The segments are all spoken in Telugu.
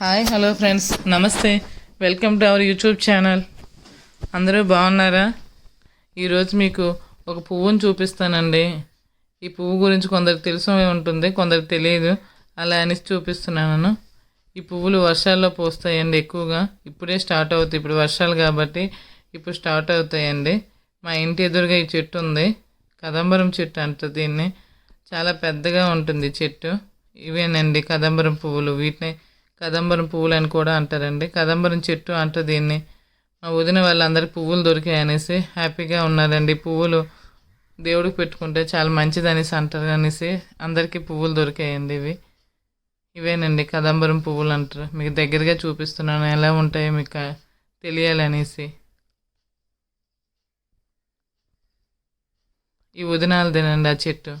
Hi hello friends. Namaste. Welcome to our YouTube channel. అందరూ బాగున్నారా? ఈరోజు మీకు ఒక పువ్వును చూపిస్తానండి. ఈ పువ్వు గురించి కొందరికి తెలిసి ఉంటుంది కొందరికి తెలియదు. అలా అనేసి చూపిస్తున్నాను. ఈ పువ్వులు వర్షాల్లో పోస్తాయండి ఎక్కువగా. ఇప్పుడే స్టార్ట్ అవుతాయి. ఇప్పుడు వర్షాలు కాబట్టి ఇప్పుడు స్టార్ట్ అవుతాయండి. మా ఇంటి ఎదురుగా ఈ చెట్టు ఉంది. కదంబరం చెట్టు అంటారు దీన్ని. చాలా పెద్దగా ఉంటుంది చెట్టు. ఇవేనండి కదంబరం పువ్వులు. వీటిని కదంబరం పువ్వులు అని కూడా అంటారండి. కదంబరం చెట్టు అంటారు దీన్ని మా వదిన వాళ్ళందరికీ పువ్వులు దొరికాయి అనేసి హ్యాపీగా ఉన్నారండి. పువ్వులు దేవుడికి పెట్టుకుంటే చాలా మంచిది అనేసి అంటారు అనేసి అందరికీ పువ్వులు దొరికాయండి ఇవి. ఇవేనండి కదంబరం పువ్వులు అంటారు. మీకు దగ్గరగా చూపిస్తున్నాను. ఎలా ఉంటాయో మీకు తెలియాలనేసి. ఈ వదినాలదేనండి ఆ చెట్టు.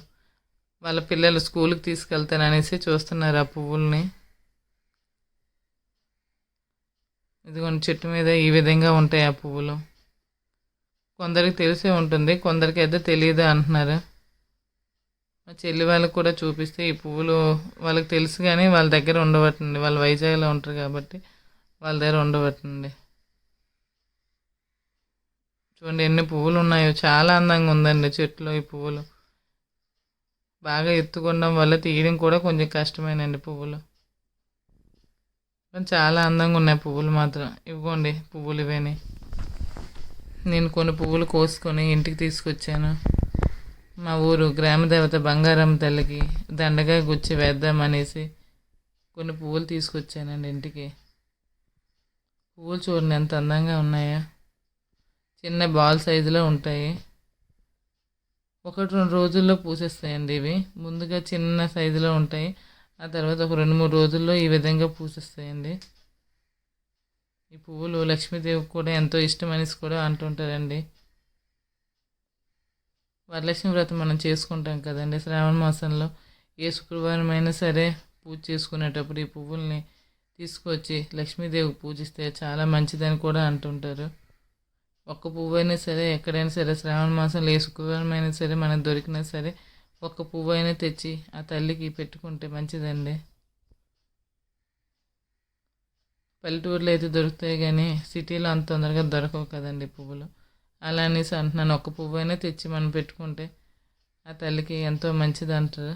వాళ్ళ పిల్లలు స్కూల్కి తీసుకెళ్తాననేసి చూస్తున్నారు ఆ పువ్వుల్ని. ఇదిగోండి చెట్టు మీద ఈ విధంగా ఉంటాయి ఆ పువ్వులు. కొందరికి తెలిసే ఉంటుంది కొందరికి అయితే తెలియదు అంటున్నారు. మా చెల్లి వాళ్ళకి కూడా చూపిస్తే ఈ పువ్వులు వాళ్ళకి తెలుసు కానీ వాళ్ళ దగ్గర ఉండబట్టండి. వాళ్ళు వైజాగ్లో ఉంటారు కాబట్టి వాళ్ళ దగ్గర ఉండబట్టండి. చూడండి ఎన్ని పువ్వులు ఉన్నాయో. చాలా అందంగా ఉందండి చెట్లు ఈ పువ్వులు. బాగా ఎత్తుకోవడం వల్ల తీయడం కూడా కొంచెం కష్టమేనండి పువ్వులు. చాలా అందంగా ఉన్నాయి పువ్వులు మాత్రం. ఇవ్వండి పువ్వులు ఇవేని నేను కొన్ని పువ్వులు కోసుకొని ఇంటికి తీసుకొచ్చాను. మా ఊరు గ్రామదేవత బంగారం తల్లికి దండగా గుచ్చి వేద్దామనేసి కొన్ని పువ్వులు తీసుకొచ్చానండి ఇంటికి. పువ్వులు చూడండి ఎంత అందంగా ఉన్నాయో. చిన్న బాల్ సైజులో ఉంటాయి. ఒకటి రెండు రోజుల్లో పూసేస్తాయండి ఇవి. ముందుగా చిన్న సైజులో ఉంటాయి. ఆ తర్వాత ఒక రెండు మూడు రోజుల్లో ఈ విధంగా పూసేస్తాయండి ఈ పువ్వులు లక్ష్మీదేవికి కూడా ఎంతో ఇష్టం అనేసి కూడా అంటుంటారండి. వరలక్ష్మి వ్రతం మనం చేసుకుంటాం కదండి శ్రావణ మాసంలో. ఏ శుక్రవారం అయినా సరే పూజ చేసుకునేటప్పుడు ఈ పువ్వుల్ని తీసుకొచ్చి లక్ష్మీదేవికి పూజిస్తే చాలా మంచిదని కూడా అంటుంటారు. ఒక్క పువ్వు అయినా సరే ఎక్కడైనా సరే శ్రావణ మాసంలో ఏ శుక్రవారం అయినా సరే మనకు దొరికినా సరే ఒక్క పువ్వు అయినా తెచ్చి ఆ తల్లికి పెట్టుకుంటే మంచిదండి. పల్లెటూరులో అయితే దొరుకుతాయి కానీ సిటీలో అంత తొందరగా దొరకవు కదండి పువ్వులు. అలా అనేసి అంటున్నాను ఒక్క పువ్వు అయినా తెచ్చి మనం పెట్టుకుంటే ఆ తల్లికి ఎంతో మంచిది అంటారు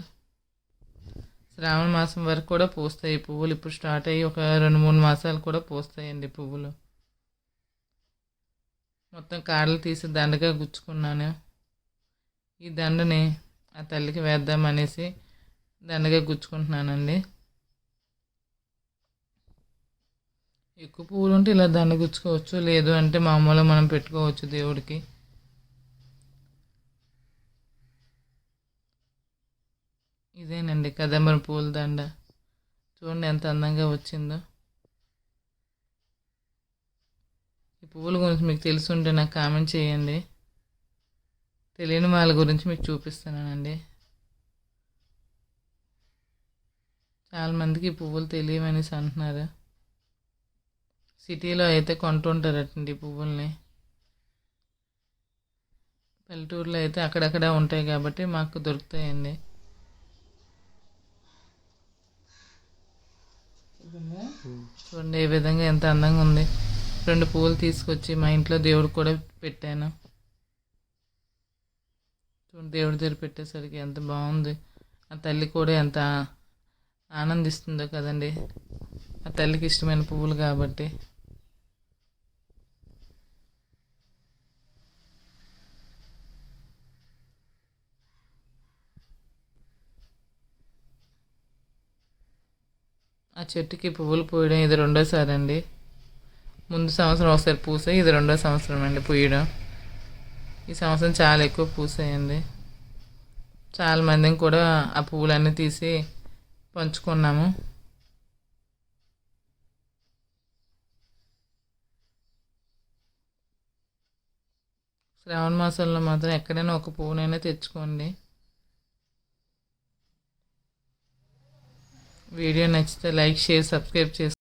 శ్రావణ మాసం వరకు కూడా పూస్తాయి ఈ పువ్వులు. ఇప్పుడు స్టార్ట్ అయ్యి ఒక రెండు మూడు మాసాలు కూడా పూస్తాయండి పువ్వులు. మొత్తం కాడలు తీసి దండగా గుచ్చుకున్నాను. ఈ దండని ఆ తల్లికి వేద్దామనేసి దండగా గుచ్చుకుంటున్నానండి. ఎక్కువ పువ్వులు ఉంటే ఇలా దండ గుచ్చుకోవచ్చు లేదు అంటే మామూలుగా మనం పెట్టుకోవచ్చు దేవుడికి. ఇదేనండి కదంబరం పూల దండ. చూడండి ఎంత అందంగా వచ్చిందో. ఈ పువ్వుల గురించి మీకు తెలుసుంటే నాకు కామెంట్ చేయండి. తెలియని వాళ్ళ గురించి మీకు చూపిస్తున్నానండి. చాలామందికి ఈ పువ్వులు తెలియవనేసి అంటున్నారు. సిటీలో అయితే కొంటుంటారటండి ఈ పువ్వుల్ని. పల్లెటూరులో అయితే అక్కడక్కడ ఉంటాయి కాబట్టి మాకు దొరుకుతాయండి. చూడండి ఏ విధంగా ఎంత అందంగా ఉంది. రెండు పువ్వులు తీసుకొచ్చి మా ఇంట్లో దేవుడు కూడా పెట్టాను. దేవుడి దగ్గర పెట్టేసరికి ఎంత బాగుంది. ఆ తల్లి కూడా ఎంత ఆనందిస్తుందో కదండి. ఆ తల్లికి ఇష్టమైన పువ్వులు కాబట్టి. ఆ చెట్టుకి పువ్వులు పూయడం ఇది రెండోసారి అండి ముందు సంవత్సరం ఒకసారి పూసాయి ఇది రెండో సంవత్సరం అండి పూయడం. ఈ సంవత్సరం చాలా ఎక్కువ పూసాయండి చాలా మందిని కూడా ఆ పువ్వులన్నీ తీసి పంచుకున్నాము. శ్రావణ మాసంలో మాత్రం ఎక్కడైనా ఒక పువ్వునైనా తెచ్చుకోండి. వీడియో నచ్చితే లైక్ షేర్ సబ్స్క్రైబ్ చేసి